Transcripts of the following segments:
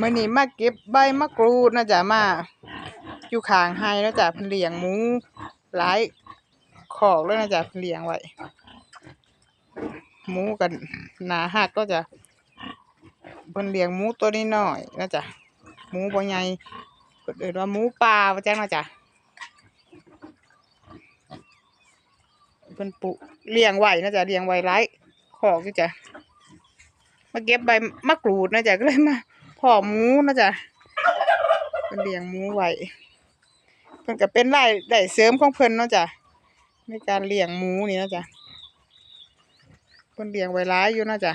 มื่อนี้มาเก็บใบมะกรูดนะจ๊ะมา อยู่ขางไห้นะจ๊ะเพิ่นเลี้ยงหมูหลายขอกเลยนะจ๊ะเพิ่นเลี้ยงไว้หมูกันหนาหักก็จะเพิ่นเลี้ยงหมูตัวนี้น้อยนะจ๊ะหมูบ่ใหญ่เพิ่นเอิ้นว่าหมูป่าว่าจังนะจ๊ะเพิ่นปุเลี้ยงไว้นะจ๊ะเลี้ยงไว้หลายขอกจ้ะมาเก็บใบมะกรูดนะจ๊ะก็เลยมา พ่อหมูนะจ๊ะเป็นเลี้ยงหมูไว้เพิ่นก็เป็นรายได้เสริมของเพิ่นเนาะจ๊ะในการเลี้ยงหมูนี่นะจ๊ะเพิ่นเลี้ยงไว้หลายอยู่นะจ๊ะ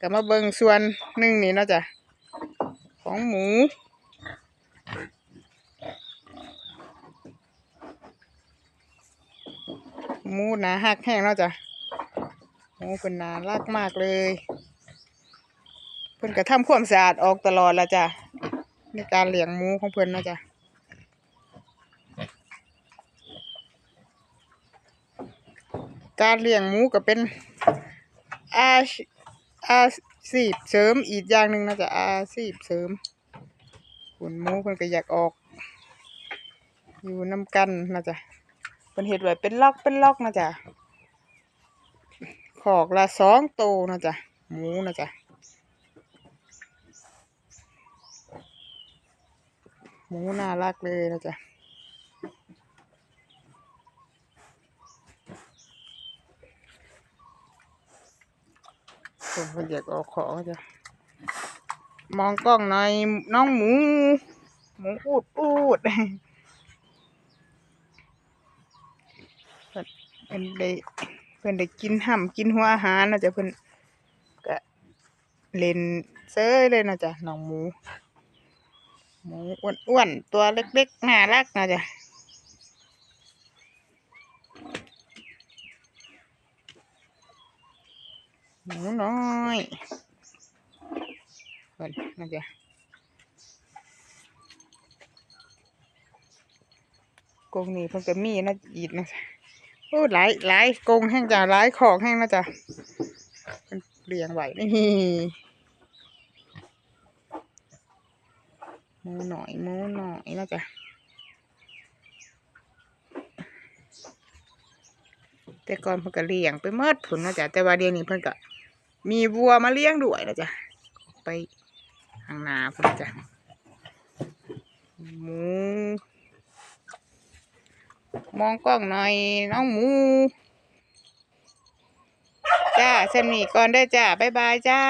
ก็มาเบิ่งส่วนหนึ่งนี่นะจ๊ะของหมูหมูหนาหักแห้งนะจ๊ะหมูเป็นนารักมากเลย เพิ่นก็ทำความสะอาดออกตลอดละจ้ะในการเลี้ยงหมูของเพิ่นนะจ๊ะการเลี้ยงหมูก็เป็นอาชอาชีพเสริมอีกอย่างหนึ่งนะจ๊ะอาชีพเสริมขุนหมูเพิ่นก็อยากออก อยู่น้ำกันนะจ๊ะเพิ่นเฮ็ดไว้เป็นล็อกเป็นล็อกนะจ๊ะขอกละสองโตวนะจ๊ะหมูนะจ๊ะ หมูน่ารักเลยนะจ๊ะผมอยากออกของจ้ะมองกล้องหน่อยน้องหมู หมูอูดอูดเพิ่นเพิ่นได้เพิ่นได้กินห่ำกินหัวอาหารนะจ๊ะเพิ่อนก็เล่นเซ้ยเลยนะจ๊ะน้องหมู หมูอ้วนๆตัวเล็กๆน่ารักนะจ๊ะหมูน้อยเพิ่นนะจ๊ะกงนี้เพิ่นก็มีนะอีกนะจ๊ะโอ้หลายหลายกงแห้งจ้ะหลายขอกแห้งนะจ๊ะเพิ่นเลี้ยงไหวนี่ มูหน่อยมูหน่อยนะจ๊ะแต่ก่อนเพิ่นก็เลี้ยงไปเมิดผุนะจ๊ะแต่ว่าเดี๋ยวนี้เพิ่นก็มีวัวมาเลี้ยงด้วยนะจ๊ะไปข้างน้าพุ่นจ๊ะหมู มองกล้องหน่อยน้องหมู จ้าสนีก่อนได้จ้า บ๊ายบายจ้า